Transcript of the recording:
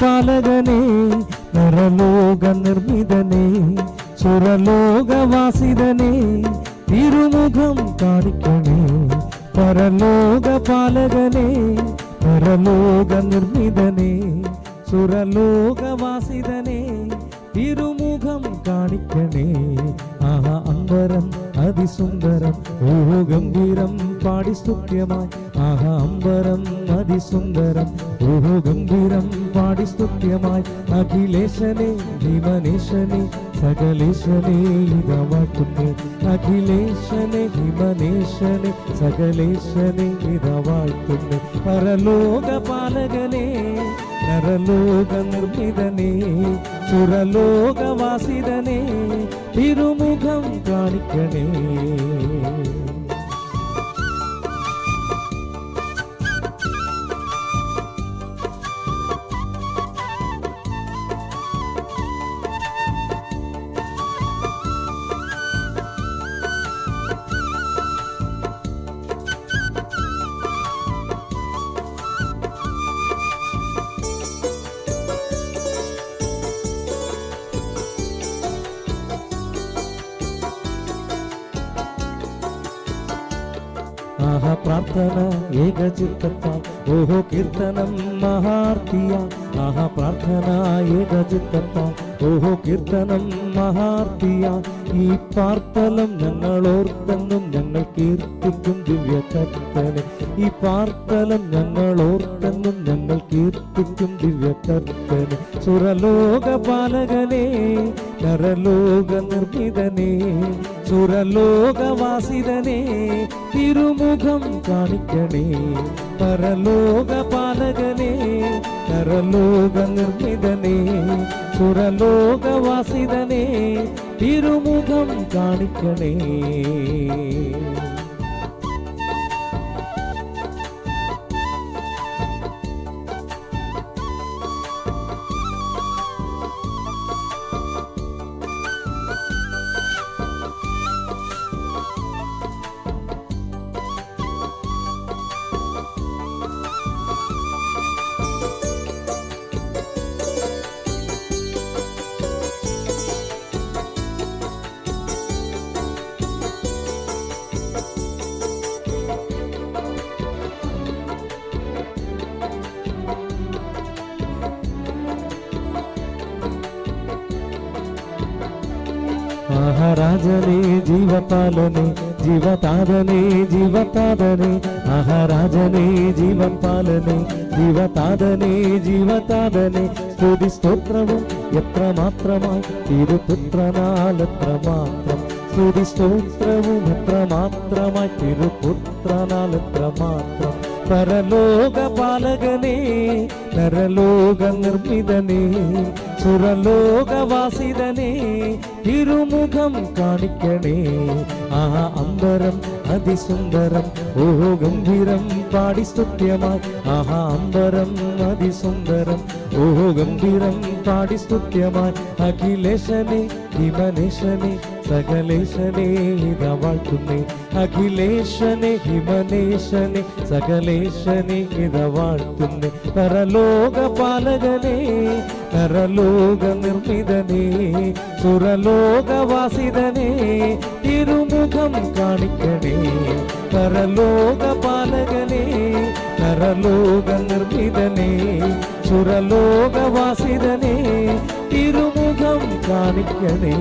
பாலகனே நரலோக நிர்மிதனே சுரலோக வாசிதனே திருமுகம் காணிக்கணே பரலோக பாலகனே பரலோக நிர்மிதனே சுரலோக வாசிதனே திருமுகம் காணிக்கனே ஆஹா அம்பரம் அதிசுந்தரம் ஓ கம்பீரம் பாடி சுக்கியமாய் ஆஹா அம்பரம் அதிசுந்தரம் ஓ கம்பீரம் സ്തുത്യമായി. അഖിലേശനെ ഹിമനേശനെ സകലേശനെ ഇതവാഴ്ത്തുന്നേ അഖിലേശനെ ഹിമനേശനെ സകലേശനെ ഇതവാഴ്ത്തുന്നേ പരലോക പാലകനെ നരലോക നിർമ്മിതനേ സുരലോകവാസിതനേ തിരുമുഖം കാണിക്കണേ. ആഹാ പ്രാർത്ഥന ഏകചിത്തത്താൽ ഓഹോ കീർത്തനം മഹാർത്തിയ. ആഹാ പ്രാർത്ഥന ഏകചിത്തത്താൽ ഓഹോ കീർത്തനം മഹാർത്തിയ. ഈ പാർത്തലം ഞങ്ങൾ ഓർത്തെന്നും ഞങ്ങൾ കീർത്തിക്കും ദിവ്യ കർത്തനെ ഈ പാർത്തലം ഞങ്ങൾ ഓർത്തെന്നും ഞങ്ങൾ കീർത്തിക്കും ദിവ്യ കർത്തനെ സുരലോക പാലകനെ நரலோக நிர்மிதனே சுரலோக வாசிதனே திருமுகம் காணிக்கனே. பரலோக பாலகனே நரலோக நிர்மிதனே சுரலோக வாசிதனே திருமுகம் காணிக்கனே. మహారాజనే జీవపాలని జీవతాదని జీవతాదని మహారాజనే జీవపాలని జీవతాదని జీవతాదని స్థుతి స్తోత్రము ఎత్ర మాత్రమాయి తిరుపుత్రనాలత్ర మాత్రం. స్థుతి స్తోత్రము ఎత్ర మాత్రమాయి తిరుపుత్రనాలత్ర మాత్రం. పరలోక పాలగనే நரலோக நிர்மிதனே சுரலோக வாசிதனே திருமுகம் காணிக்கனே ஆஹா அம்பரம் அதிசுந்தரம் ஓஹோ கம்பீரம் பாடி சுத்தியமாய் ஆஹா அம்பரம் அதிசுந்தரம் ஓஹோ கம்பீரம் பாடி சுத்தியமாய் அகிலேஷனே ஹிமநேஷனே சகலேஷனே இத அகிலேஷனே ஹிமநேஷனே சகலேஷனே இத பரலோ പരലോക പാലകനെ നരലോക നിർമ്മിതനേ സുരലോകവാസിതനേ തിരുമുഖം കാണിക്കണേ പരലോക പാലകനേ നരലോക നിർമ്മിതനേ സുരലോകവാസിതനേ തിരുമുഖം കാണിക്കണേ